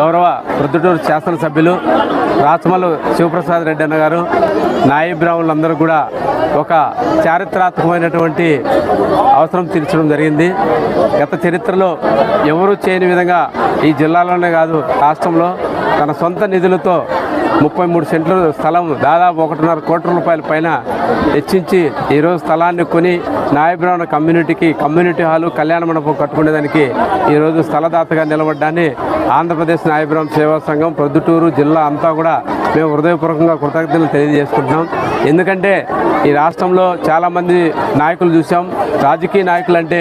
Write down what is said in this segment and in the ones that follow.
గౌరవ ప్రొద్దుటూరు శాసనసభ్యులు రాచమల్లు శివప్రసాద్ రెడ్డి అన్న గారు నాయి బ్రాహ్మణులందరూ కూడా ఒక చారిత్రాత్మకమైనటువంటి అవసరం తీర్చడం జరిగింది. గత చరిత్రలో ఎవరూ చేయని విధంగా ఈ జిల్లాలోనే కాదు రాష్ట్రంలో తన సొంత నిధులతో ముప్పై మూడు సెంట్లు స్థలం దాదాపు ఒకటిన్నర కోట్ల రూపాయల పైన హెచ్చించి ఈరోజు స్థలాన్ని కొని నాయబ్రాహ్మణ కమ్యూనిటీకి కమ్యూనిటీ హాలు కళ్యాణ మండపం కట్టుకునేదానికి ఈరోజు స్థలదాతగా నిలబడ్డాన్ని ఆంధ్రప్రదేశ్ నాయబ్రాహ్మణ సేవా సంఘం ప్రొద్దుటూరు జిల్లా అంతా కూడా మేము హృదయపూర్వకంగా కృతజ్ఞతలు తెలియజేసుకుంటున్నాం. ఎందుకంటే ఈ రాష్ట్రంలో చాలామంది నాయకులు చూసాం. రాజకీయ నాయకులు అంటే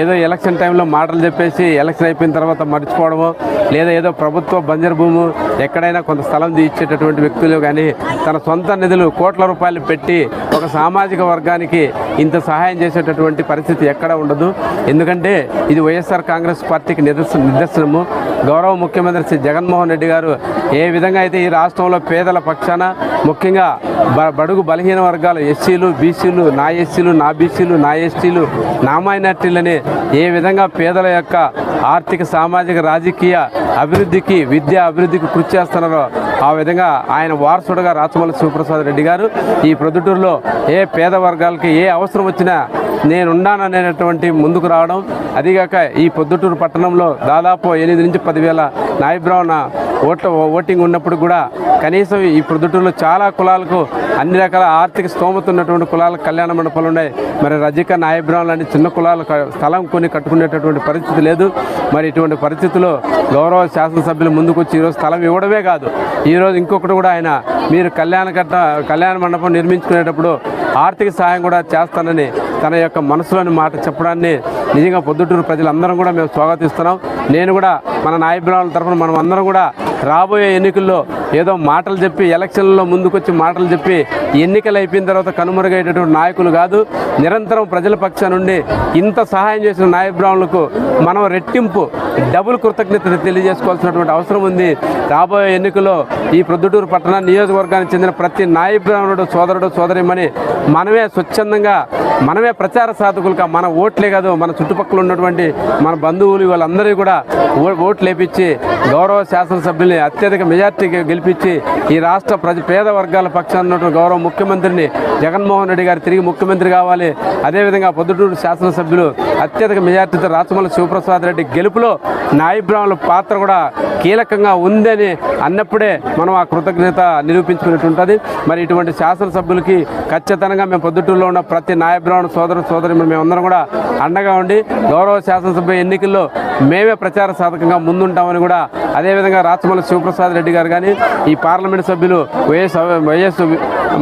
ఏదో ఎలక్షన్ టైంలో మాటలు చెప్పేసి ఎలక్షన్ అయిపోయిన తర్వాత మర్చిపోవడము లేదా ఏదో ప్రభుత్వ బంజర్ భూము ఎక్కడైనా కొంత స్థలం తీర్చేటటువంటి వ్యక్తులు కానీ తన సొంత నిధులు కోట్ల రూపాయలు పెట్టి ఒక సామాజిక వర్గానికి ఇంత సహాయం చేసేటటువంటి పరిస్థితి ఎక్కడ ఉండదు. ఎందుకంటే ఇది వైఎస్ఆర్ కాంగ్రెస్ పార్టీకి నిదర్శన నిదర్శనము. గౌరవ ముఖ్యమంత్రి శ్రీ జగన్మోహన్ రెడ్డి గారు ఏ విధంగా అయితే ఈ రాష్ట్రంలో పేదల పక్షాన ముఖ్యంగా బ- బడుగు బలహీన వర్గాలు ఎస్సీలు బీసీలు నా ఎస్సీలు నా బీసీలు నా ఎస్టీలు నా మైనార్టీలని ఏ విధంగా పేదల యొక్క ఆర్థిక సామాజిక రాజకీయ అభివృద్ధికి విద్యా అభివృద్ధికి కృషి చేస్తున్నారో ఆ విధంగా ఆయన వారసుడుగా రాచమల్లి శివప్రసాద్ రెడ్డి గారు ఈ ప్రొద్దుటూరులో ఏ పేద వర్గాలకి ఏ అవసరం వచ్చినా నేనున్నాననేటువంటి ముందుకు రావడం. అదిగాక ఈ పొద్దుటూరు పట్టణంలో దాదాపు ఎనిమిది నుంచి పదివేల నాయబ్రాహ్మణ ఓట్ల ఓటింగ్ ఉన్నప్పుడు కూడా కనీసం ఈ ప్రొద్దుటూరులో చాలా కులాలకు అన్ని రకాల ఆర్థిక స్తోమత ఉన్నటువంటి కులాలకు కళ్యాణ మండపాలు ఉన్నాయి. మరి రజిక నాయబ్రాహ్మణులు అనే చిన్న కులాలు స్థలం కొని కట్టుకునేటటువంటి పరిస్థితి లేదు. మరి ఇటువంటి పరిస్థితుల్లో గౌరవ శాసనసభ్యులు ముందుకొచ్చి ఈరోజు స్థలం ఇవ్వడమే కాదు. ఈరోజు ఇంకొకటి కూడా ఆయన మీరు కళ్యాణ కట్ట కళ్యాణ మండపం నిర్మించుకునేటప్పుడు ఆర్థిక సహాయం కూడా చేస్తానని తన యొక్క మనసులోని మాట చెప్పడాన్ని నిజంగా పొద్దుటూరు ప్రజలందరం కూడా మేము స్వాగతిస్తున్నాం. నేను కూడా మన నాయబ్రాహ్మణుల తరఫున మనం అందరం కూడా రాబోయే ఎన్నికల్లో ఏదో మాటలు చెప్పి ఎలక్షన్లలో ముందుకొచ్చి మాటలు చెప్పి ఎన్నికలు అయిపోయిన తర్వాత కనుమరుగయ్యేటటువంటి నాయకులు కాదు నిరంతరం ప్రజల పక్షం నుండి ఇంత సహాయం చేసిన నాయబ్రాహ్మణులకు మనం రెట్టింపు డబుల్ కృతజ్ఞత తెలియజేసుకోవాల్సినటువంటి అవసరం ఉంది. రాబోయే ఎన్నికల్లో ఈ ప్రొద్దుటూరు పట్టణ నియోజకవర్గానికి చెందిన ప్రతి నాయబ్రాహ్మణుడు సోదరుడు సోదరిమని మనమే స్వచ్ఛందంగా మనమే ప్రచార సాధకులుగా మన ఓట్లే కాదు మన చుట్టుపక్కల ఉన్నటువంటి మన బంధువులు వాళ్ళందరూ కూడా ఓ- ఓట్లు వేపించి గౌరవ మిమ్మల్ని అత్యధిక మెజార్టీ గెలిపించి ఈ రాష్ట్ర ప్రజ పేద వర్గాల పక్షాన ఉన్నటువంటి గౌరవ ముఖ్యమంత్రిని జగన్మోహన్ రెడ్డి గారు తిరిగి ముఖ్యమంత్రి కావాలి. అదేవిధంగా పొద్దుటూరు శాసనసభ్యులు అత్యధిక మెజార్టీతో రాచమల్లి శివప్రసాద్ రెడ్డి గెలుపులో నాయబ్రాహ్మణుల పాత్ర కూడా కీలకంగా ఉందని అన్నప్పుడే మనం ఆ కృతజ్ఞత నిరూపించుకున్నట్టు ఉంటుంది మరి ఇటువంటి శాసనసభ్యులకి ఖచ్చితంగా మేము పొద్దుటూరులో ఉన్న ప్రతి నాయబ్రాహ్మణ సోదరు సోదరి మేమందరం కూడా అండగా ఉండి గౌరవ శాసనసభ ఎన్నికల్లో మేమే ప్రచార సాధకంగా ముందుంటామని కూడా అదేవిధంగా రాచమల్లి శివప్రసాద్ రెడ్డి గారు కానీ ఈ పార్లమెంట్ సభ్యులు వైఎస్ వైఎస్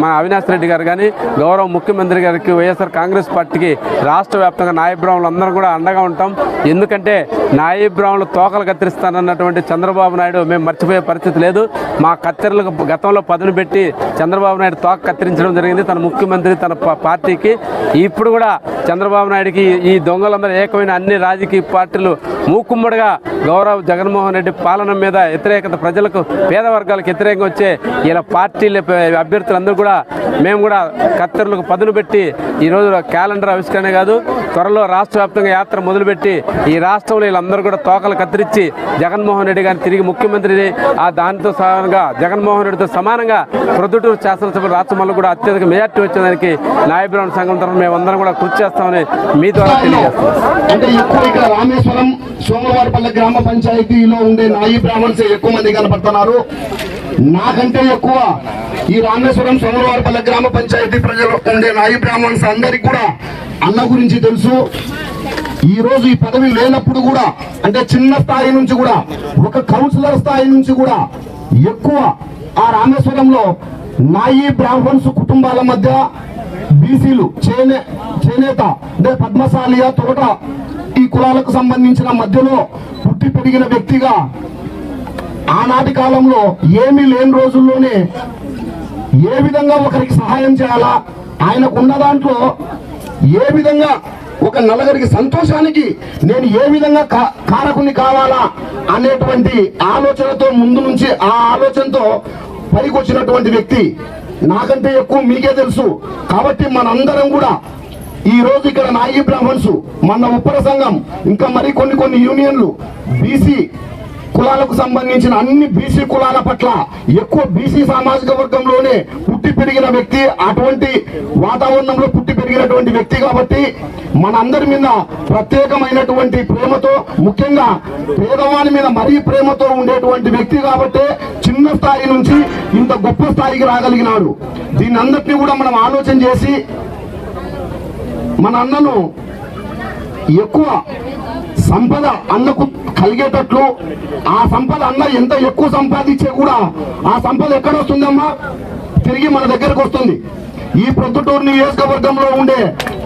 మన అవినాష్ రెడ్డి గారు కానీ గౌరవ ముఖ్యమంత్రి గారికి వైఎస్ఆర్ కాంగ్రెస్ పార్టీకి రాష్ట్ర వ్యాప్తంగా నాయబ్రాహ్మణులు అందరం కూడా అండగా ఉంటాం. ఎందుకంటే నాయబ్రాహ్మణులు తోకలు కత్తిరిస్తానన్నటువంటి చంద్రబాబు నాయుడు మేము మర్చిపోయే పరిస్థితి లేదు. మా కత్తెరలకు గతంలో పదును పెట్టి చంద్రబాబు నాయుడు తోక కత్తిరించడం జరిగింది తన ముఖ్యమంత్రి తన పార్టీకి. ఇప్పుడు కూడా చంద్రబాబు నాయుడికి ఈ దొంగలందరూ ఏకమైన అన్ని రాజకీయ పార్టీలు మూకుమ్మడిగా గౌరవ్ జగన్మోహన్ రెడ్డి పాలన మీద వ్యతిరేకత ప్రజలకు పేద వర్గాలకు వ్యతిరేకంగా వచ్చే ఇలా పార్టీల అభ్యర్థులందరూ కూడా మేము కూడా కత్తెరలకు పదును పెట్టి ఈరోజు క్యాలెండర్ ఆవిష్కరణ కాదు త్వరలో రాష్ట్ర వ్యాప్తంగా యాత్ర మొదలుపెట్టి ఈ రాష్ట్రంలో వీళ్ళందరూ కూడా తోకలు కత్తిరించి జగన్మోహన్ రెడ్డి గారిని తిరిగి ముఖ్యమంత్రిని ఆ దానితో సమానంగా జగన్మోహన్ రెడ్డితో సమానంగా ప్రొద్దుటూరు శాసనసభ రాష్ట్రంలో కూడా అత్యధిక మెజార్టీ వచ్చేదానికి నాయబ్రాహ్మణ సంఘం తరఫున మేమందరం కూడా కృషి చేస్తామని మీ ద్వారా తెలియజేస్తాం అంటే ఇక్కడ రామేశ్వరం సోమవారపల్లి గ్రామ పంచాయతీలో ఉండే నాయి బ్రాహ్మణ్స్ ఎక్కువ మంది కనపడుతున్నారు. నాకంటే ఎక్కువ ఈ రామేశ్వరం సోమవారపల్లి గ్రామ పంచాయతీ ప్రజలు ఉండే నాయి బ్రాహ్మణ్స్ అందరికి కూడా అన్న గురించి తెలుసు. ఈ రోజు ఈ పదవి లేనప్పుడు కూడా అంటే చిన్న స్థాయి నుంచి కూడా ఒక కౌన్సిలర్ స్థాయి నుంచి కూడా ఎక్కువ ఆ రామేశ్వరంలో నాయి బ్రాహ్మణ్స్ కుటుంబాల మధ్య బీసీలు చేనే చేనేత అంటే పద్మశాలియ తోట ఈ కులాలకు సంబంధించిన మధ్యలో పుట్టి పెరిగిన వ్యక్తిగా ఆనాటి కాలంలో ఏమీ లేని రోజుల్లోనే ఏ విధంగా ఒకరికి సహాయం చేయాలా? ఆయనకు ఉన్న దాంట్లో ఏ విధంగా ఒక నలుగురికి సంతోషానికి నేను ఏ విధంగా కారకుని కావాలా అనేటువంటి ఆలోచనతో ముందు నుంచి ఆ ఆలోచనతో పైకి వచ్చినటువంటి వ్యక్తి నాకంటే ఎక్కువ మీకే తెలుసు. కాబట్టి మనందరం కూడా ఈ రోజు ఇక్కడ నాయి బ్రాహ్మణ్స్ మన ఉప్పర సంఘం ఇంకా మరి కొన్ని కొన్ని యూనియన్లు బీసీ కులాలకు సంబంధించిన అన్ని బీసీ కులాల పట్ల ఎక్కువ బీసీ సామాజిక వర్గంలోనే పుట్టి పెరిగిన వ్యక్తి అటువంటి వాతావరణంలో పుట్టి పెరిగినటువంటి వ్యక్తి కాబట్టి మనందరి మీద ప్రత్యేకమైనటువంటి ప్రేమతో ముఖ్యంగా పేదవాని మీద మరీ ప్రేమతో ఉండేటువంటి వ్యక్తి కాబట్టి చిన్న స్థాయి నుంచి ఇంత గొప్ప స్థాయికి రాగలిగినాడు. దీని అందరినీ కూడా మనం ఆలోచన చేసి మన అన్నను ఎక్కువ సంపద అన్నకు కలిగేటట్లు ఆ సంపద అన్న ఎంత ఎక్కువ సంపాదించే కూడా ఆ సంపద ఎక్కడ వస్తుందమ్మా తిరిగి మన దగ్గరకు వస్తుంది. ఈ ప్రొద్దుటూరు నియోజకవర్గంలో ఉండే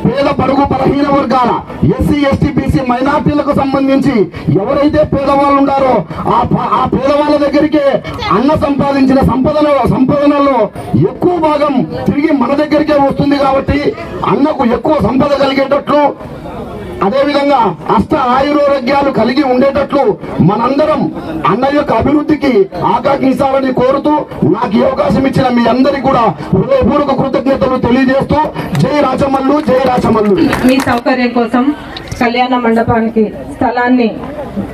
పేద పరుగు బలహీన వర్గాల ఎస్సీ ఎస్టీ బీసీ మైనార్టీలకు సంబంధించి ఎవరైతే పేదవాళ్ళు ఉన్నారో ఆ ఆ పేదవాళ్ళ దగ్గరికే అన్న సంపాదించిన సంపదలో సంపదనలో ఎక్కువ భాగం తిరిగి మన దగ్గరికే వస్తుంది కాబట్టి అన్నకు ఎక్కువ సంపద కలిగేటట్లు అదేవిధంగా అష్ట ఆయురోగ్యాలు కలిగి ఉండేటట్లు మనందరం అన్న యొక్క అభివృద్ధికి ఆకాంక్షించాలని కోరుతూ నాకు ఈ అవకాశం ఇచ్చిన మీ అందరికీ కూడా హృదయపూర్వక కృతజ్ఞతలు తెలియజేస్తూ జై రాచమల్లు జై రాచమల్లు మీ సౌకర్యం కోసం కళ్యాణ మండపానికి స్థలాన్ని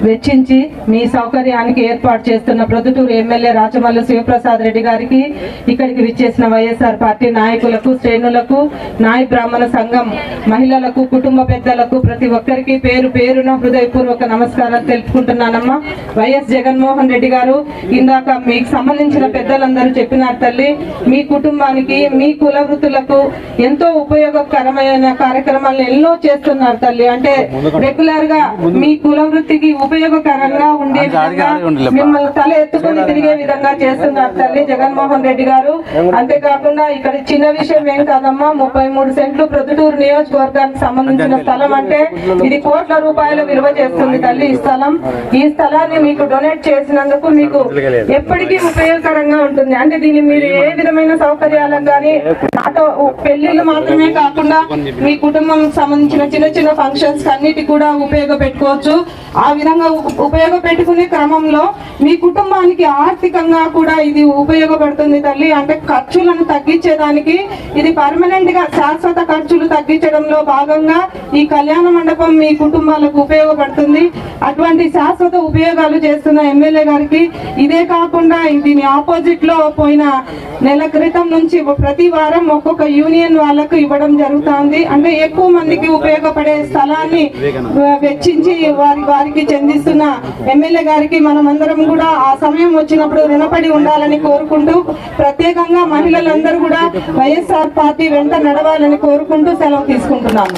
వెచ్చించి మీ సౌకర్యానికి ఏర్పాటు చేస్తున్న ప్రొద్దుటూరు ఎమ్మెల్యే రాచమల్లు శివప్రసాద్ రెడ్డి గారికి ఇక్కడికి విచ్చేసిన వైఎస్ఆర్ పార్టీ నాయకులకు శ్రేణులకు నాయ బ్రాహ్మణ సంఘం మహిళలకు కుటుంబ పెద్దలకు ప్రతి ఒక్కరికి పేరు పేరున హృదయపూర్వక నమస్కారాలు తెలుపుకుంటున్నానమ్మా. వైఎస్ జగన్మోహన్ రెడ్డి గారు ఇందాక మీకు సంబంధించిన పెద్దలందరూ చెప్పినారు తల్లి మీ కుటుంబానికి మీ కుల వృత్తులకు ఎంతో ఉపయోగకరమైన కార్యక్రమాలను ఎన్నో చేస్తున్నారు తల్లి. అంటే రెగ్యులర్గా మీ కుల వృత్తికి ఉపయోగకరంగా ఉండే విధంగా మిమ్మల్ని తల ఎత్తుకొని తిరిగే విధంగా చేస్తున్నారు తల్లి జగన్మోహన్ రెడ్డి గారు. అంతేకాకుండా ఇక్కడ చిన్న విషయం ఏం కాదమ్మా ముప్పై మూడు సెంట్లు ప్రొద్దుటూరు నియోజకవర్గానికి సంబంధించిన స్థలం అంటే ఇది కోట్ల రూపాయల విలువ చేస్తుంది తల్లి ఈ స్థలం. ఈ స్థలాన్ని మీకు డొనేట్ చేసినందుకు మీకు ఎప్పటికీ ఉపయోగకరంగా ఉంటుంది. అంటే దీన్ని మీరు ఏ విధమైన సౌకర్యాలకు కానీ ఆటో పెళ్ళిళ్ళు మాత్రమే కాకుండా మీ కుటుంబం సంబంధించిన చిన్న చిన్న ఫంక్షన్స్ అన్నిటి కూడా ఉపయోగపెట్టుకోవచ్చు. ఆ విధంగా ఉపయోగపెట్టుకునే క్రమంలో మీ కుటుంబానికి ఆర్థికంగా కూడా ఇది ఉపయోగపడుతుంది తల్లి. అంటే ఖర్చులను తగ్గించేదానికి ఇది పర్మనెంట్గా శాశ్వత ఖర్చులు తగ్గించడంలో భాగంగా ఈ కళ్యాణ మండపం మీ కుటుంబాలకు ఉపయోగపడుతుంది. అటువంటి శాశ్వత ఉపయోగాలు చేస్తున్న ఎమ్మెల్యే గారికి ఇదే కాకుండా దీని ఆపోజిట్లో పోయిన నెల క్రితం నుంచి ప్రతి వారం ఒక్కొక్క యూనియన్ వాళ్ళకు ఇవ్వడం జరుగుతుంది. అంటే ఎక్కువ మందికి ఉపయోగపడే స్థలాన్ని ఆ, వెచ్చించి వారి వారికి చెందిస్తున్న ఎమ్మెల్యే గారికి మనం అందరం కూడా ఆ సమయం వచ్చినప్పుడు రుణపడి ఉండాలని కోరుకుంటూ ప్రత్యేకంగా మహిళలందరూ కూడా వైఎస్ఆర్ పార్టీ వెంట నడవాలని కోరుకుంటూ సెలవు తీసుకుంటున్నాను